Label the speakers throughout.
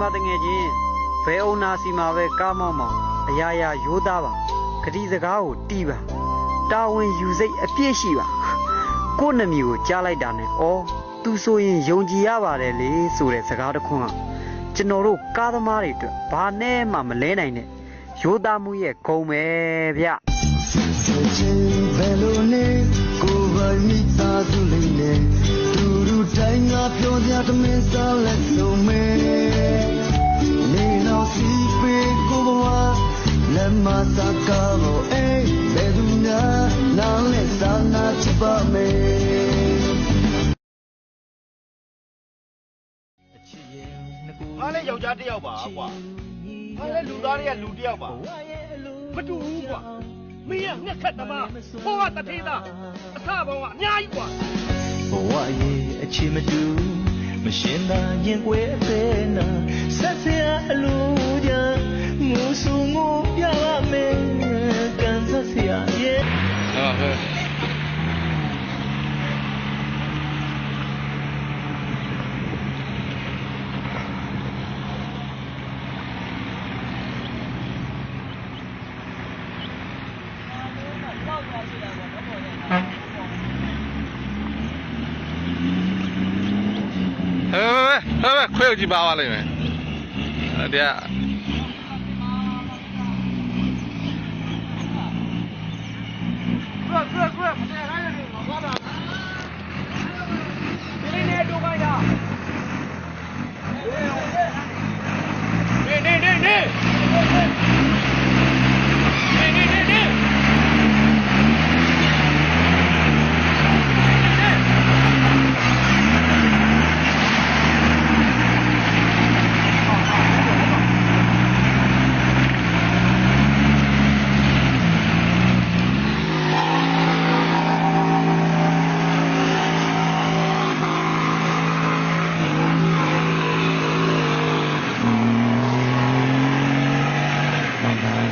Speaker 1: မှာတငယ်ချင်းဘဲအုံနာစီမှာပဲကားမောင်းမောင်းအရာရာရိုးသားပါဂတိစကားကိုတီးပါတာဝန်ယူစိတ်အပြည့်ရှိပါကိုယ့်နှမီကိုကြားလိုက်တာနဲ့ဩသူဆိုရင်ယုံကြည်ရပါတယ်လေဆိုတဲ့စကားတစ်ခွန်းကကျွန်တော်တို့ကားသမားတွေအတွက်ဘာနဲ့မှမလဲနိုင်တဲ့ရိုးသားမှုရဲ့ဂုံပဲဗျ
Speaker 2: ဆက်ချင်းဘယ်လိုနေကိုယ်ပိုင်မိသားစုလေးနဲ့သူတို့တိုင်းငါပြောကြတမင်းစားလက်ဆုံး
Speaker 3: ငါလည်းယောက်ျားတစ်ယောက်ပါကွာငါလည်းလူသားတွေကလူတစ်ယောက်ပါမတူဘူးကွာမင်းကငှက်ခတ်သမားဟောကတထေးသားအစပေါင်းကအများကြီးကွာ
Speaker 4: ဘဝရဲ့အခြေမတူမရှင်းသာရင်ကွယ်တဲ့နာဆက်စရာအလိုကြ
Speaker 3: 我说目标干啥啊耶啊喂喂喂喂喂快有几百万了没
Speaker 5: 啊对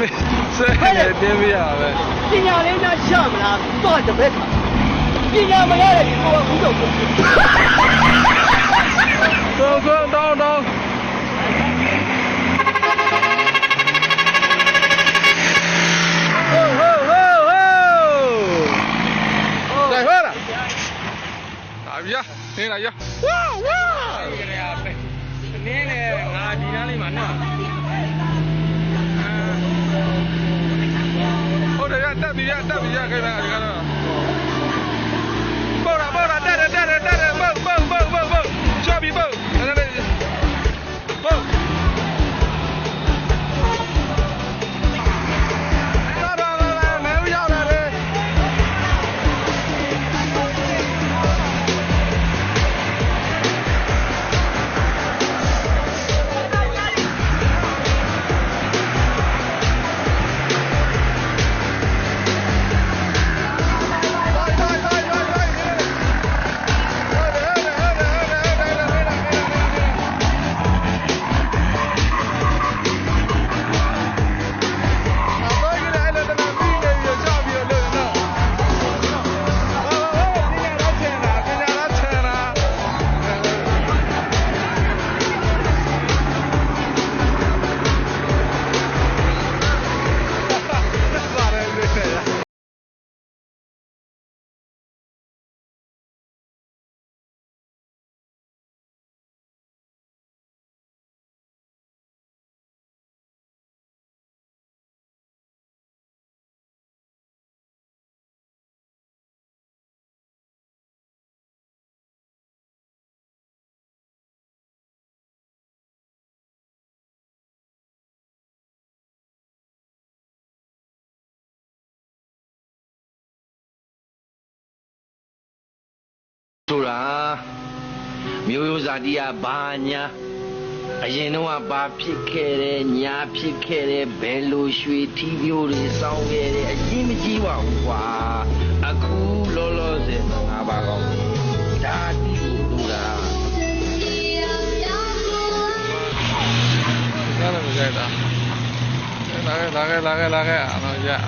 Speaker 5: 没，这也听不下来。今
Speaker 3: 年人家项目了，多少百场？今年不来了，你说我工作不？哈哈
Speaker 5: 哈哈哈哈！走走，等等。来喝了，打比呀，你来呀！哇哇！esta
Speaker 3: viaje
Speaker 6: မျိုးရိုးဇာတိကဘာညာအရင်တော့ကဘာဖြစ်ခဲ့တယ်ညာဖြစ်ခဲ့တယ်ဘယ်လိုရွှေထီးမျိုးတွေစောင်းခဲ့တယ်အရင်မကြီးပါဘူးကွာအခုလောလောဆယ်မှာငါပါကောင်းဒါတီးကိုလူတာ
Speaker 5: Đó là người đó. Lá cái lá cái lá cái lá cái à nó dạ.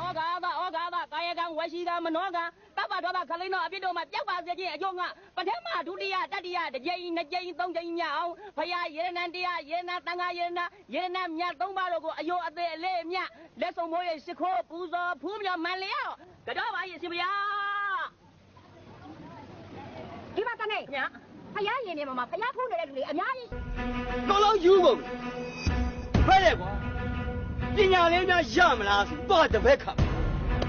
Speaker 7: ဩဃာသဩဃာသကာယကံဝစီကံမနောကံတပ္ပဒေါသခလိန်သောအပြစ်တို့မှာပျောက်ပါစေခြင်းအကျိုးငါပထမဒုတိယတတိယတစ်ကြိမ်နှစ်ကြိမ်သုံး ကြိမ်မြောက်အောင်ဘုရားယေရဏံတရားယေရဏတန်ခါယေရဏယေရဏမြတ်သုံးပါးတို့ကိုအယုအသေးအလေးအမြတ်လက်ဆောင်မိုးရဲ့ရှိခိုးပူဇော်ဖူးမြော်မှန်လျောက်ကြောပါရဲ့ရှင်ဗျာ
Speaker 8: ဒီမှာတနေ့
Speaker 7: ညာ
Speaker 8: ဖယားရင်နေမှာမှာဖယားထိုးနေတဲ့လူတွေအများကြီး
Speaker 3: တော်လုံးယူကုန်ဖဲ့တယ်ကွာပညာလေးများရမလားဆိုတော့တပည့်ခါ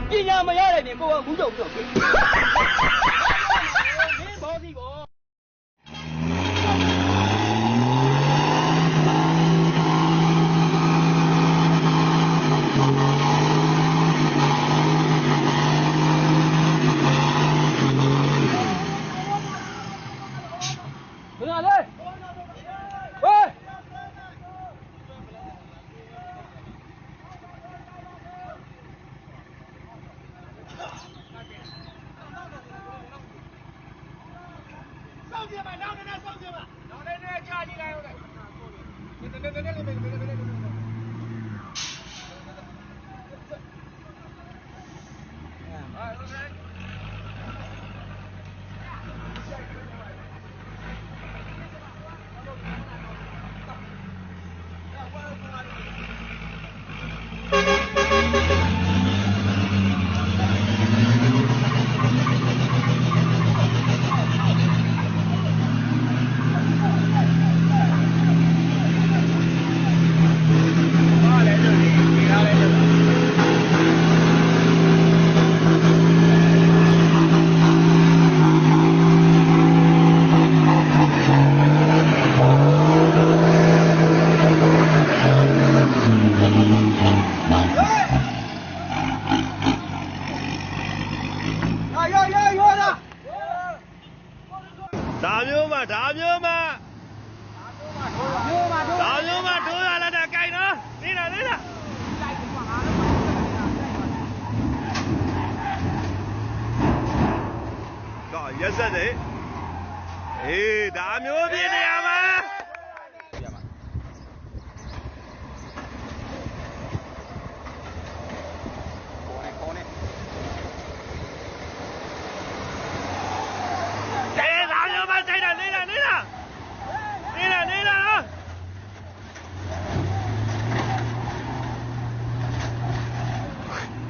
Speaker 3: ပညာမရတဲ့ပြင်ကိုကဘူးတော့ပြီးတော့ပြေးဘောစီဘော ဘယ်လဲဝေး
Speaker 9: ဒါမျိုးမှဒါမျိုးမှဒါမျိုးမှထိုးရလာတာကြိုင်နော်နေတာနေတာတော့ရက်ဆက်တယ်အေးဒါမျိုးပြနေရမှာအေးဒါမျိုးမှဆိုင်တာနေတာနေတာနေတာနေတာနော်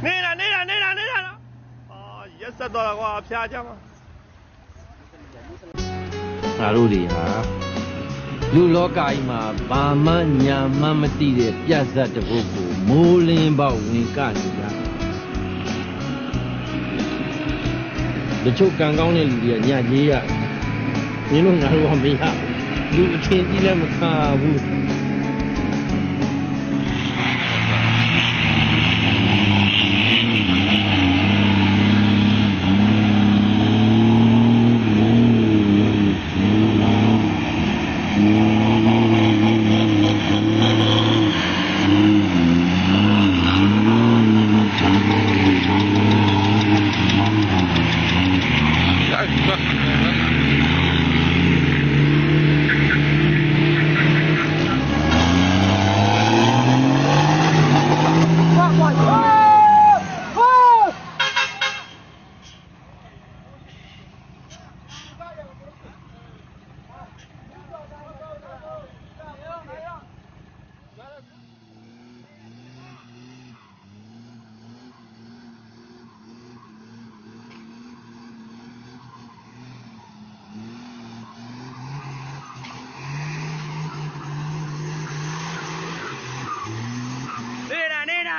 Speaker 9: နေတာနေတာနေတာနေတာနော်အာရ က်ဆက်တော့ကွာဖျားကြမှာ
Speaker 6: ငါတို့တွေဟာလူလောကကြီးမှာဘာမှညာမှမသိတဲ့ပြတ်ဇတ်တစ်ပုဒ်ကိုမိုးလင်းပေါက်ဝင်ကနေကြတချို့ကံကောင်းတဲ့လူတွေကညကြီးရမင်းတို့ငါတို့ကမရလူအချင်းကြီးလည်းမခါဘူး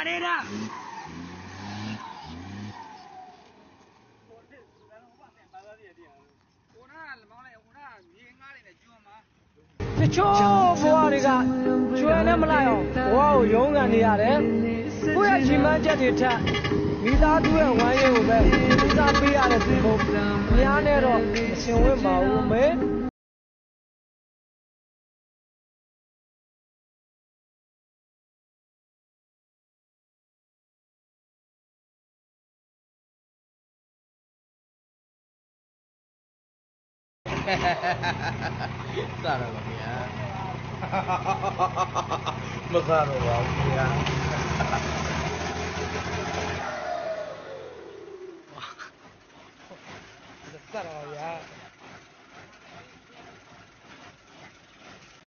Speaker 10: နေတာ
Speaker 11: တချို့ဘဝတွေကကျွဲနဲ့မလိုက်အောင်ဘဝကိုရုန်းကန်နေရတယ်ကိုယ့်ရဲ့ချိန်မှန်းချက်တွေထက်မိသားစုရဲ့ဝမ်းရည်ကိုပဲဦးစားပေးရတဲ့ဒီကုန်းအများနဲ့တော့မရှင်ဝင့်ပါဘူးမေ
Speaker 6: စတော့ပါဗျာမစားတော့ပါဘူးဗျာ
Speaker 11: စတော့ဗျာ